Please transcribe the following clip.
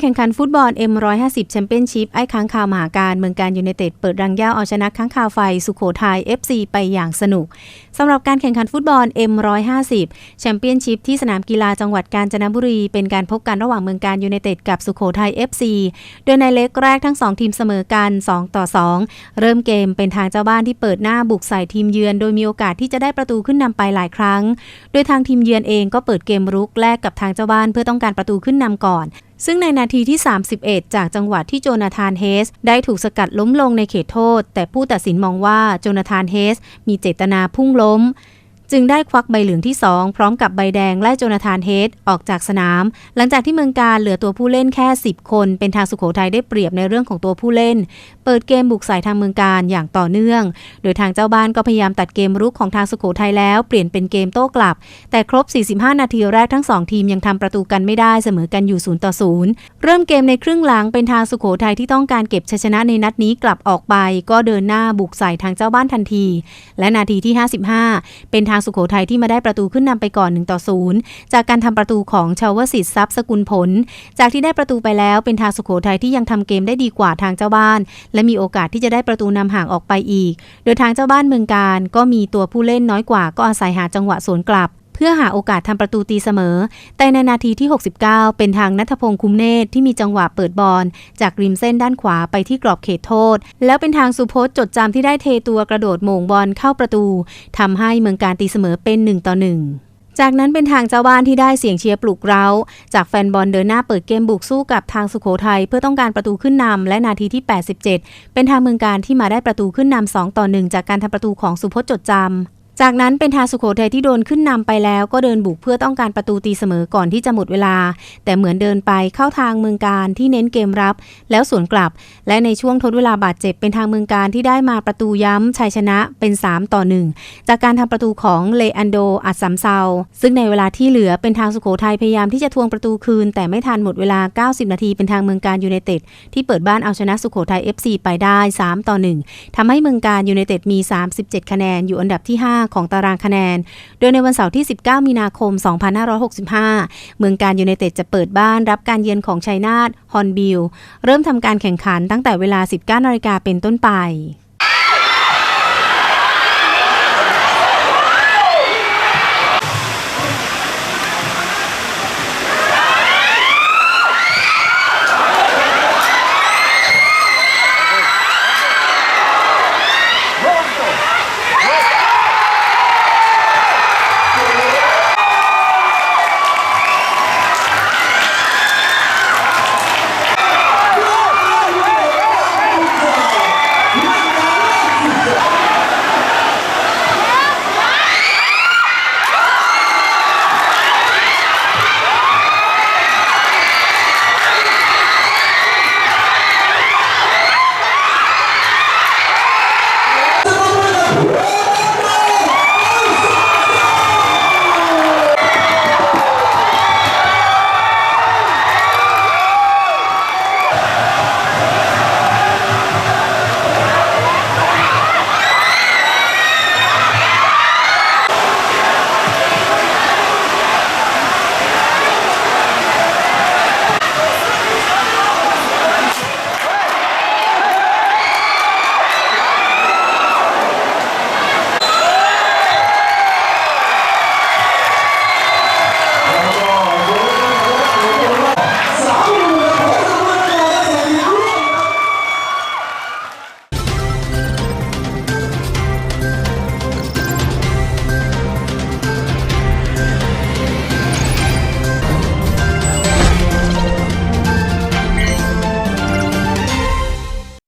แข่งขันฟุตบอล M150 แชมเปี้ยนชิพไอ้ค้างคาวมหาการเมืองการยูไนเต็ดเปิดรังย่าเอาชนะค้างคาวไฟสุโขทัย FC ไปอย่างสนุกสำหรับการแข่งขันฟุตบอล M150 แชมเปี้ยนชิพที่สนามกีฬาจังหวัดกาญจนบุรี เป็นการพบกันระหว่างเมืองการยูไนเต็ดกับสุโขทัย FC โดยในเล็กแรกทั้ง 2 ทีมเสมอกัน2ต่อ 2 เริ่มเกมเป็นทางเจ้าบ้านที่เปิดหน้าบุกใส่ทีมเยือน โดยมีโอกาสที่จะได้ประตูขึ้นนำไปหลายครั้ง โดยทางทีมเยือนเองก็เปิดเกมรุกแลกกับทางเจ้าบ้านเพื่อต้องการประตูขึ้นนำก่อน ซึ่งในนาทีที่ 31 จากจังหวะที่โจนาธานเฮส ได้ถูกสกัดล้มลงในเขตโทษ แต่ผู้ตัดสินมองว่าโจนาธานเฮส มีเจตนาพุ่งล้ม จึงได้ควักใบเหลืองที่ 2 พร้อมกับใบแดงไล่โจนาธานเฮดออกจากสนาม หลังจากที่เมืองการเหลือตัวผู้เล่นแค่ 10 คน เป็นทางสุโขทัยได้เปรียบในเรื่องของตัวผู้เล่น เปิดเกมบุกใส่ทางเมืองการอย่างต่อเนื่อง โดยทางเจ้าบ้านก็พยายามตัดเกมรุกของทางสุโขทัยแล้วเปลี่ยนเป็นเกมโต้กลับ แต่ครบ 45 นาทีแรกทั้ง 2 ทีมยังทำประตูกันไม่ได้เสมอกันอยู่0ต่อ0เริ่มเกมในครึ่งหลังเป็นทางสุโขทัยที่ต้องการเก็บชัยชนะในนัดนี้กลับออกไป ก็เดินหน้าบุกใส่ทางเจ้าบ้านทันที และนาทีที่ 55 เป็นทางสุโขทัยที่มาได้ประตูขึ้นนำไปก่อน 1 ต่อ 0 จากการทำประตูของชาววสิทธิ์ทรัพย์สกุลผล จากที่ได้ประตูไปแล้วเป็นทางสุโขทัยที่ยังทำเกมได้ดีกว่าทางเจ้าบ้าน และมีโอกาสที่จะได้ประตูนำห่างออกไปอีก โดยทางเจ้าบ้านเมืองการก็มีตัวผู้เล่นน้อยกว่าก็อาศัยหาจังหวะสวนกลับ เพื่อหาโอกาสทำประตูตีเสมอ แต่ในนาทีที่ 69 เป็นทางนัทพงศ์คุ้มเนตรที่มีจังหวะเปิดบอลจากริมเส้นด้านขวาไปที่กรอบเขตโทษ แล้วเป็นทางสุพจน์จดจำที่ได้เทตัวกระโดดโมงบอลเข้าประตูทำให้เมืองการตีเสมอเป็น1ต่อ1จากนั้นเป็นทางเจ้าบ้านที่ได้เสียงเชียร์ปลุกเร้า จากแฟนบอลเดินหน้าเปิดเกมบุกสู้กับทางสุโขทัยเพื่อต้องการประตูขึ้นนำและนาทีที่ 87 เป็นทางเมืองการที่มาได้ประตูขึ้นนำ2ต่อ 1 จากการทำประตูของสุพจน์จดจำ จากนั้นเป็นทางสุโขทัยที่โดนขึ้นนำไปแล้วก็เดินบุกเพื่อต้องการประตูตีเสมอก่อนที่จะหมดเวลา แต่เหมือนเดินไปเข้าทางเมืองการที่เน้นเกมรับ แล้วสวนกลับ และในช่วงทดเวลาบาดเจ็บเป็นทางเมืองการที่ได้มาประตูย้ำชัยชนะเป็น 3 ต่อ 1 จากการทำประตูของเลอันโดอัดสัมเซา ซึ่งในเวลาที่เหลือเป็นทางสุโขทัยพยายามที่จะทวงประตูคืน แต่ไม่ทันหมดเวลา 90 นาทีเป็นทางเมืองการยูไนเต็ดที่เปิดบ้านเอาชนะสุโขทัย FC ไปได้ 3 ต่อ 1ทำให้เมืองการยูไนเต็ดมี 37 คะแนนอยู่อันดับที่5 ของตารางคะแนน โดยในวันเสาร์ที่ 19 มีนาคม 2565 เมืองการยูไนเต็ดจะเปิดบ้านรับการเยือนของชัยนาทฮอนบิล เริ่มทำการแข่งขันตั้งแต่เวลา 19นาฬิกาเป็นต้นไป